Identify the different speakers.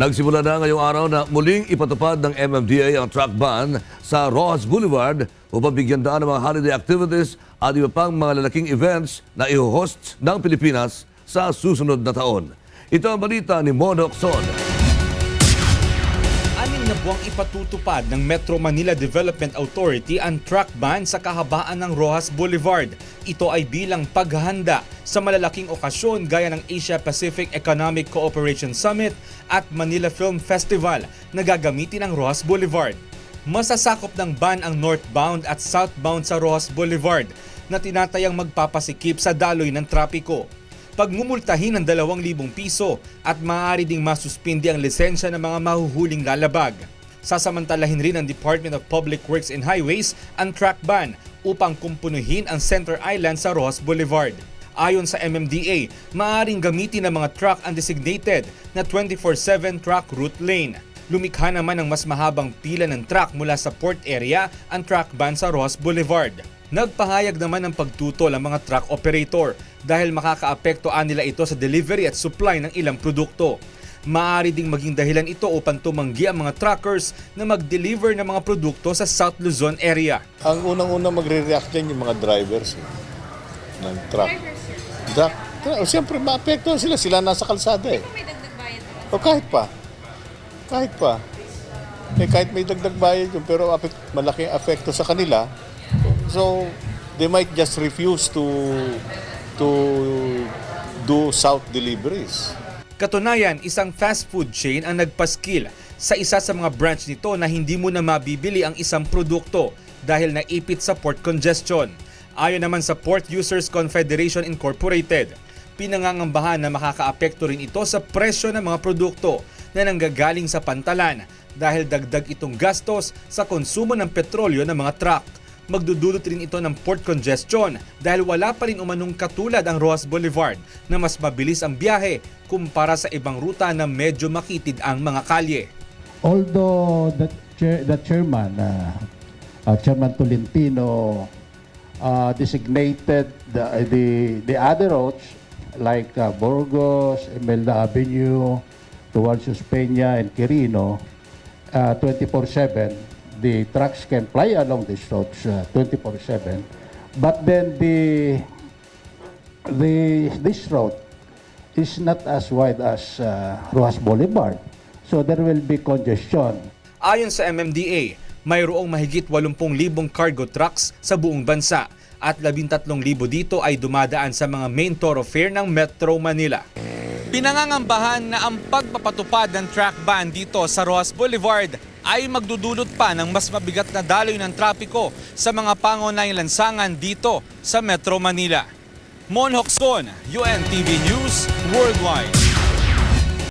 Speaker 1: Nagsimula na ngayong araw na muling ipatupad ng MMDA ang truck ban sa Rojas Boulevard upang bigyan daan ng mga holiday activities at iba pang mga lalaking events na i-host ng Pilipinas sa susunod na taon. Ito ang balita ni Monok Son.
Speaker 2: Anim na buwang ipatutupad ng Metro Manila Development Authority ang truck ban sa kahabaan ng Rojas Boulevard. Ito ay bilang paghahanda sa malalaking okasyon gaya ng Asia Pacific Economic Cooperation Summit at Manila Film Festival na gagamitin ang Rojas Boulevard. Masasakop ng ban ang northbound at southbound sa Rojas Boulevard na tinatayang magpapasikip sa daloy ng trapiko pagmumultahin ng 2,000 piso at maaari ding masuspindi ang lisensya ng mga mahuhuling lalabag. Sasamantalahin rin ng Department of Public Works and Highways ang track ban upang kumpunuhin ang Center Island sa Rojas Boulevard. Ayon sa MMDA, maaaring gamitin ng mga truck ang designated na 24-7 truck route lane. Lumikha naman ng mas mahabang pila ng truck mula sa port area ang truck ban sa Rojas Boulevard. Nagpahayag naman ng pagtutol ang mga truck operator dahil makakaapektoan nila ito sa delivery at supply ng ilang produkto. Maaari ding maging dahilan ito upang tumanggi ang mga truckers na mag-deliver ng mga produkto sa South Luzon area.
Speaker 3: Ang unang-unang magre-react dyan yung mga drivers eh, ng truck. Truck. Tra- Siyempre, maapektuhan sila. Sila nasa kalsada eh.
Speaker 4: may dagdag bayad pa.
Speaker 3: O kahit pa. Kahit pa. Eh, kahit may dagdag bayad yun, pero apek- malaking apekto sa kanila. So, they might just refuse to to do south deliveries.
Speaker 2: Katunayan, isang fast food chain ang nagpaskil sa isa sa mga branch nito na hindi mo na mabibili ang isang produkto dahil naipit sa port congestion. Ayon naman sa Port Users Confederation Incorporated, pinangangambahan na makakaapekto rin ito sa presyo ng mga produkto na nanggagaling sa pantalan dahil dagdag itong gastos sa konsumo ng petrolyo ng mga truck magdudulot rin ito ng port congestion dahil wala pa rin umanong katulad ang Rojas Boulevard na mas mabilis ang biyahe kumpara sa ibang ruta na medyo makitid ang mga kalye.
Speaker 5: although the chair, the chairman, uh, uh, Chairman Tolentino, uh, designated the, the the other roads like uh, Burgos, Imelda Avenue, towards Peña and Quirino, uh, 24/7. The trucks can fly along these roads uh, 24/7, but then the the this road is not as wide as uh, Rojas Boulevard. So there will be congestion.
Speaker 2: Ayon sa MMDA, mayroong mahigit 80,000 cargo trucks sa buong bansa at 13,000 dito ay dumadaan sa mga main thoroughfare ng Metro Manila. Pinangangambahan na ang pagpapatupad ng track ban dito sa Rojas Boulevard ay magdudulot pa ng mas mabigat na daloy ng trapiko sa mga pangunahing lansangan dito sa Metro Manila. Mon Hokson, UNTV News Worldwide.